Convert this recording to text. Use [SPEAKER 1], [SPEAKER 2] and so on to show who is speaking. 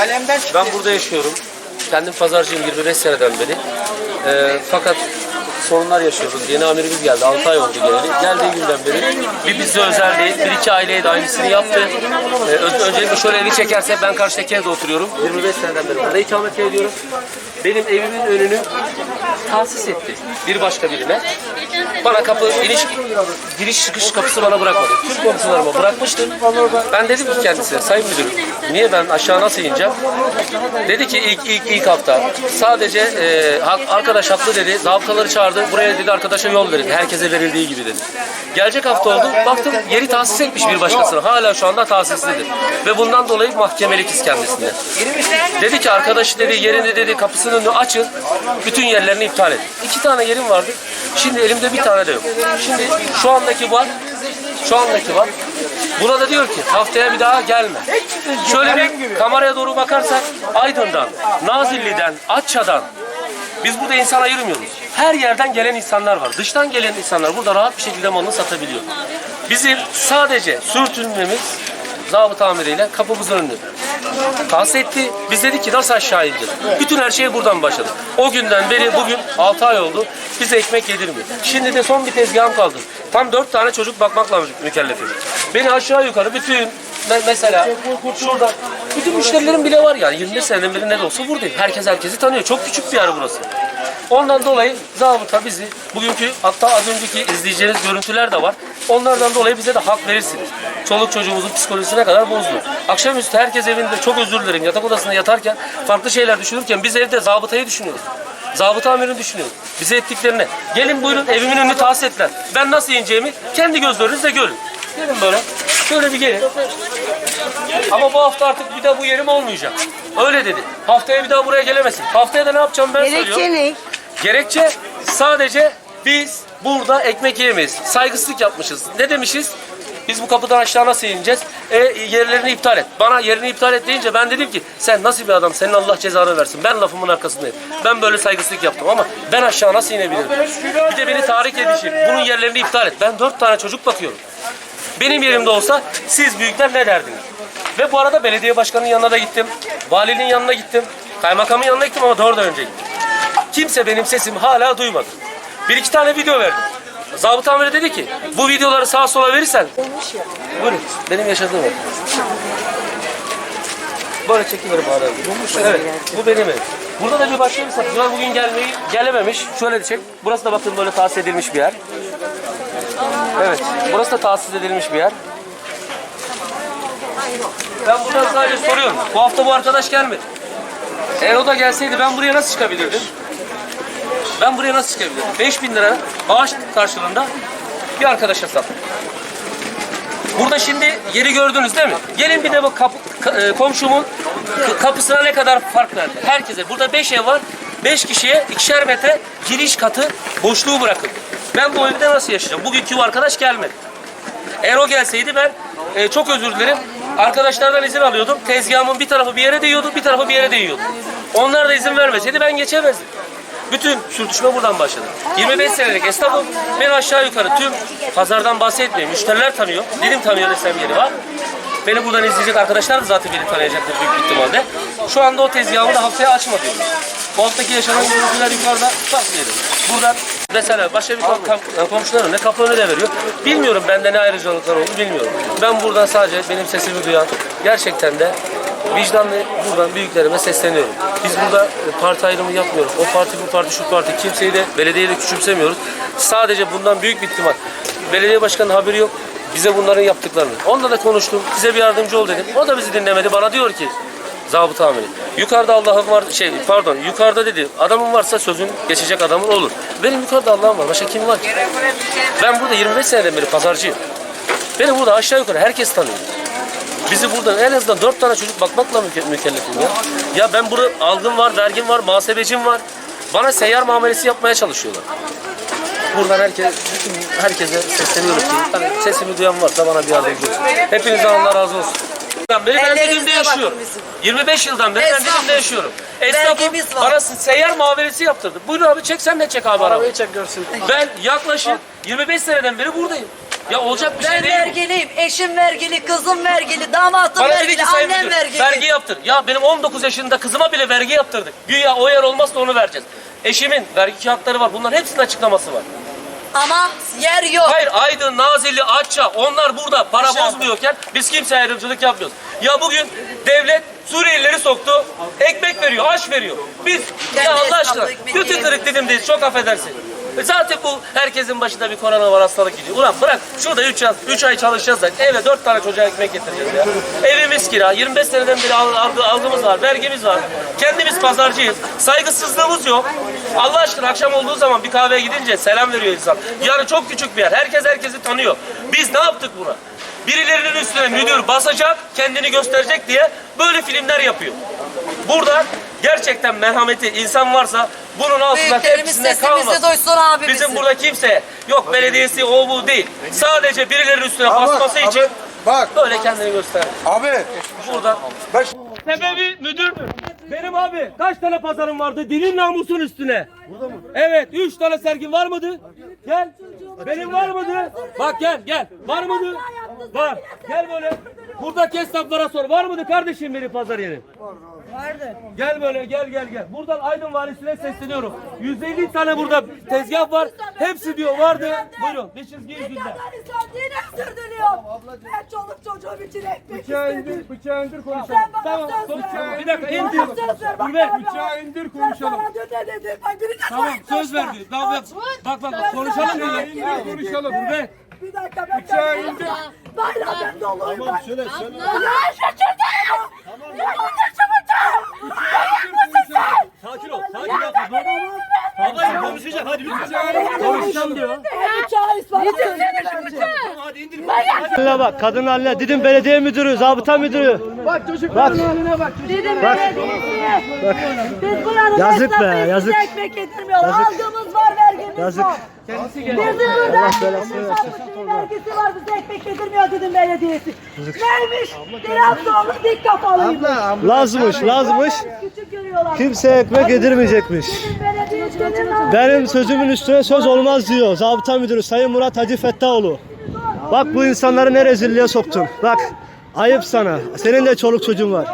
[SPEAKER 1] Kalemden çıktı.
[SPEAKER 2] Ben burada yaşıyorum. Kendim pazarcıyım 25 seneden beri. Ee, fakat sorunlar yaşıyoruz. Yeni amirimiz geldi. 6 ay oldu geleli. Geldiği günden beri bir bize özel değil. Bir iki aileye de aynısını yaptı. Ee, ö- öncelikle şöyle evi çekerse ben karşıdaki evde oturuyorum. 25 seneden beri burada ikamet ediyorum. Benim evimin önünü tahsis etti bir başka birine. Bana kapı iniş giriş çıkış kapısı bana bırakmadı. Tüm komşularıma bırakmıştı. Ben dedim ki kendisine sayın müdürüm niye ben aşağı nasıl ineceğim? Dedi ki ilk ilk ilk hafta sadece e, arkadaş haklı dedi. Zabıtaları çağırdı. Buraya dedi arkadaşa yol verin. Herkese verildiği gibi dedi. Gelecek hafta oldu. Baktım yeri tahsis etmiş bir başkasına. Hala şu anda tahsislidir. Ve bundan dolayı mahkemelikiz kendisine. Dedi ki arkadaş dedi yerini dedi kapısının önünü açın. Bütün yerlerini iptal edin. İki tane yerim vardı. Şimdi elimde bir tane de yok. Şimdi şu andaki var. Şu andaki var. Buna da diyor ki haftaya bir daha gelme. Şöyle bir kameraya doğru bakarsak Aydın'dan, Nazilli'den, Atça'dan biz burada insan ayırmıyoruz. Her yerden gelen insanlar var. Dıştan gelen insanlar burada rahat bir şekilde malını satabiliyor. Bizim sadece sürtünmemiz zabıta amiriyle kapımızın önünde. Tahsis etti. Biz dedik ki nasıl aşağı ineceğiz? Bütün her şey buradan başladı. O günden beri bugün 6 ay oldu. Bize ekmek yedirmiyor. Şimdi de son bir tezgahım kaldı. Tam 4 tane çocuk bakmakla mükellefim. Beni aşağı yukarı bütün me- mesela şurada bütün müşterilerim bile var yani 20 seneden beri ne de olsa buradayım. Herkes herkesi tanıyor. Çok küçük bir yer burası. Ondan dolayı zabıta bizi bugünkü hatta az önceki izleyeceğiniz görüntüler de var. Onlardan dolayı bize de hak verirsiniz. Çoluk çocuğumuzun psikolojisine kadar bozdu. Akşamüstü herkes evinde çok özür dilerim yatak odasında yatarken farklı şeyler düşünürken biz evde zabıtayı düşünüyoruz. Zabıta amirini düşünüyoruz. Bize ettiklerine. Gelin buyurun evimin önünü tahsis ettiler. Ben nasıl ineceğimi kendi gözlerinizle görün. Gelin böyle. Şöyle bir gelin. Ama bu hafta artık bir daha bu yerim olmayacak. Öyle dedi. Haftaya bir daha buraya gelemezsin. Haftaya da ne yapacağım ben söylüyorum.
[SPEAKER 3] Gerekçe ne?
[SPEAKER 2] Gerekçe sadece biz burada ekmek yemeyiz. Saygısızlık yapmışız. Ne demişiz? Biz bu kapıdan aşağı nasıl ineceğiz? E, yerlerini iptal et. Bana yerini iptal et deyince ben dedim ki sen nasıl bir adam? Senin Allah cezanı versin. Ben lafımın arkasındayım. Ben böyle saygısızlık yaptım ama ben aşağı nasıl inebilirim? Bir de beni tahrik edişin. Bunun yerlerini iptal et. Ben dört tane çocuk bakıyorum. Benim yerimde olsa siz büyükler ne derdiniz? Ve bu arada belediye başkanının yanına da gittim. Valinin yanına gittim. Kaymakamın yanına gittim ama doğru da önce gittim. Kimse benim sesimi hala duymadı. Bir iki tane video verdim. Zabıta amiri dedi ki bu videoları sağa sola verirsen Buyurun benim yaşadığım ev. Böyle çekiverim bari. Evet bu benim evim. Burada da bir başka bir satıcı bugün gelmeyi gelememiş. Şöyle çek. Burası da bakın böyle tahsis edilmiş bir yer. Evet burası da tahsis edilmiş bir yer. Ben buradan sadece soruyorum. Bu hafta bu arkadaş gelmedi. Eğer o da gelseydi ben buraya nasıl çıkabilirdim? Ben buraya nasıl çıkabilirim? 5000 lira bağış karşılığında bir arkadaşa sattım. Burada şimdi yeri gördünüz değil mi? Gelin bir de bak kapı, ka- e, komşumun kapısına ne kadar fark verdi. Herkese. Burada 5 ev var. 5 kişiye ikişer metre giriş katı boşluğu bırakın. Ben bu evde nasıl yaşayacağım? Bugünkü bu arkadaş gelmedi. Eğer o gelseydi ben e, çok özür dilerim. Arkadaşlardan izin alıyordum. Tezgahımın bir tarafı bir yere değiyordu, bir tarafı bir yere değiyordu. Onlar da izin vermeseydi ben geçemezdim. Bütün sürtüşme buradan başladı. 25 senelik esnafım. Ben aşağı yukarı tüm pazardan bahsetmiyorum. Müşteriler tanıyor. Dilim tanıyor desem yeri var. Beni buradan izleyecek arkadaşlar da zaten beni tanıyacaktır büyük ihtimalle. Şu anda o tezgahımı da haftaya açma diyorum. Bu haftaki yaşanan görüntüler yukarıda bakmayalım. Buradan mesela başka bir kom- kam- komşularım ne kapı önü de veriyor. Bilmiyorum bende ne ayrıcalıklar oldu bilmiyorum. Ben buradan sadece benim sesimi duyan gerçekten de vicdanlı buradan büyüklerime sesleniyorum. Biz burada e, parti ayrımı yapmıyoruz. O parti bu parti şu parti kimseyi de belediyeyi de küçümsemiyoruz. Sadece bundan büyük bir ihtimal. Belediye başkanının haberi yok. Bize bunların yaptıklarını. Onunla da konuştum. Bize bir yardımcı ol dedim. O da bizi dinlemedi. Bana diyor ki zabıta amiri. Yukarıda Allah'ın var şey pardon yukarıda dedi adamın varsa sözün geçecek adamın olur. Benim yukarıda Allah'ım var. Başka kim var ki? Ben burada 25 seneden beri pazarcıyım. Beni burada aşağı yukarı herkes tanıyor. Bizi burada en azından dört tane çocuk bakmakla müke- mükellefim ya. Ya ben burada algım var, vergim var, muhasebecim var. Bana seyyar muamelesi yapmaya çalışıyorlar. Buradan herkes, bütün herkese sesleniyorum ki hani sesimi duyan varsa bana bir yardımcı olsun. Hepinizden Allah razı olsun. Ben beri ben dilimde yaşıyorum.
[SPEAKER 3] bizim.
[SPEAKER 2] 25 yıldan beri ben dilimde yaşıyorum. Esnafım bana seyyar muamelesi yaptırdı. Buyur abi çek sen de çek abi arabayı.
[SPEAKER 1] çek görsün.
[SPEAKER 2] Ben yaklaşık 25 seneden beri buradayım. Ya olacak bir şey
[SPEAKER 1] Ben
[SPEAKER 2] değil.
[SPEAKER 1] vergiliyim, eşim vergili, kızım vergili, damatım
[SPEAKER 2] Bana dedi
[SPEAKER 1] vergili,
[SPEAKER 2] ki sayın
[SPEAKER 1] annem
[SPEAKER 2] müdür,
[SPEAKER 1] vergili.
[SPEAKER 2] vergi yaptır. Ya benim 19 yaşında kızıma bile vergi yaptırdık. Güya o yer olmazsa onu vereceğiz. Eşimin vergi kağıtları var. Bunların hepsinin açıklaması var.
[SPEAKER 1] Ama yer yok.
[SPEAKER 2] Hayır Aydın, Nazilli, Atça onlar burada para bozmuyorken biz kimseye ayrımcılık yapmıyoruz. Ya bugün devlet Suriyelileri soktu, ekmek veriyor, aş veriyor. Biz
[SPEAKER 1] Kendi
[SPEAKER 2] ya Allah
[SPEAKER 1] esnafı
[SPEAKER 2] aşkına
[SPEAKER 1] ekmek
[SPEAKER 2] kötü kırık dedim çok affedersin. E Zaten bu herkesin başında bir korona var hastalık gidiyor. Ulan bırak şurada 3 ay, üç ay çalışacağız da eve 4 tane çocuğa ekmek getireceğiz ya. Evimiz kira, 25 seneden beri al- algı- algımız var, vergimiz var. Kendimiz pazarcıyız. Saygısızlığımız yok. Allah aşkına akşam olduğu zaman bir kahveye gidince selam veriyor insan. Yani çok küçük bir yer. Herkes herkesi tanıyor. Biz ne yaptık buna? Birilerinin üstüne müdür basacak, kendini gösterecek diye böyle filmler yapıyor. Burada gerçekten merhameti insan varsa bunun altında
[SPEAKER 1] sesimizi
[SPEAKER 2] kalmaz.
[SPEAKER 1] duysun abimizin.
[SPEAKER 2] Bizim burada kimse yok belediyesi o bu değil. Sadece birilerinin üstüne
[SPEAKER 3] Ama-
[SPEAKER 2] basması için
[SPEAKER 3] abi, bak
[SPEAKER 2] böyle kendini göster.
[SPEAKER 3] abi
[SPEAKER 2] Burada Sebebi müdürdür. Benim abi kaç tane pazarım vardı? Dinin namusun üstüne. Burada mı? Evet. Üç tane sergin var mıydı? Gel. Benim var mıydı? Bak gel gel. Var mıydı? Var. Gel böyle. Buradaki esnaflara sor. Var mıydı kardeşim benim pazar yeri? Vardı. Gel böyle gel gel gel. Buradan Aydın valisine sesleniyorum. 150 tane burada tezgah var. Hepsi diyor vardı. Buyurun. Dış çizgi yüzünden.
[SPEAKER 4] Afganistan yine sürdürüyor. Ben çoluk çocuğum için ekmek
[SPEAKER 3] bıçağı
[SPEAKER 4] istedim.
[SPEAKER 3] indir, bıçağı indir
[SPEAKER 4] Sen
[SPEAKER 3] konuşalım.
[SPEAKER 4] bana
[SPEAKER 2] Tamam,
[SPEAKER 4] söz ver.
[SPEAKER 2] bir dakika, indir.
[SPEAKER 4] Bana söz ver. Bak bana.
[SPEAKER 3] bıçağı indir,
[SPEAKER 4] Ben
[SPEAKER 3] konuşalım.
[SPEAKER 4] sana dün ne? Bak birine
[SPEAKER 2] Tamam
[SPEAKER 4] sahip
[SPEAKER 2] söz verdi. Daha bak bak bak, konuşalım mı?
[SPEAKER 4] dedim,
[SPEAKER 3] indir, konuşalım.
[SPEAKER 4] de. Bir dakika ben ben-
[SPEAKER 3] indir.
[SPEAKER 4] Bayrağı ben doluyum. Tamam
[SPEAKER 3] söyle, söyle.
[SPEAKER 4] Ya şaşırdım. Ya şaşırdım.
[SPEAKER 2] Sakin ol. Sakin ol. Ablayım konuşacak hadi lütfen. Konuşacağım diyor.
[SPEAKER 4] Bıçağı ispatlasın.
[SPEAKER 5] Haline bak kadın haline Didim belediye müdürü, zabıta müdürü. Bak çocukların haline bak.
[SPEAKER 4] Dedim belediyesi. Biz buranın
[SPEAKER 5] Yazık be,
[SPEAKER 4] esnafıyız,
[SPEAKER 5] yazık.
[SPEAKER 4] bize ekmek getirmiyorlar. Aldığımız var,
[SPEAKER 5] Yazık.
[SPEAKER 4] var. Bizim burada esnafımızın vergisi var, bize ekmek getirmiyor dedim belediyesi. Neymiş? Biraz sonra dik kafalıymış.
[SPEAKER 5] Lazmış, lazmış.
[SPEAKER 4] Küçük görüyorlar.
[SPEAKER 5] Kimseye ekmek yedirmeyecekmiş. Benim sözümün üstüne söz olmaz diyor zabıta müdürü Sayın Murat Hacı Fettaoğlu. Bak bu insanları ne rezilliğe soktun. Bak ayıp sana. Senin de çoluk çocuğun var.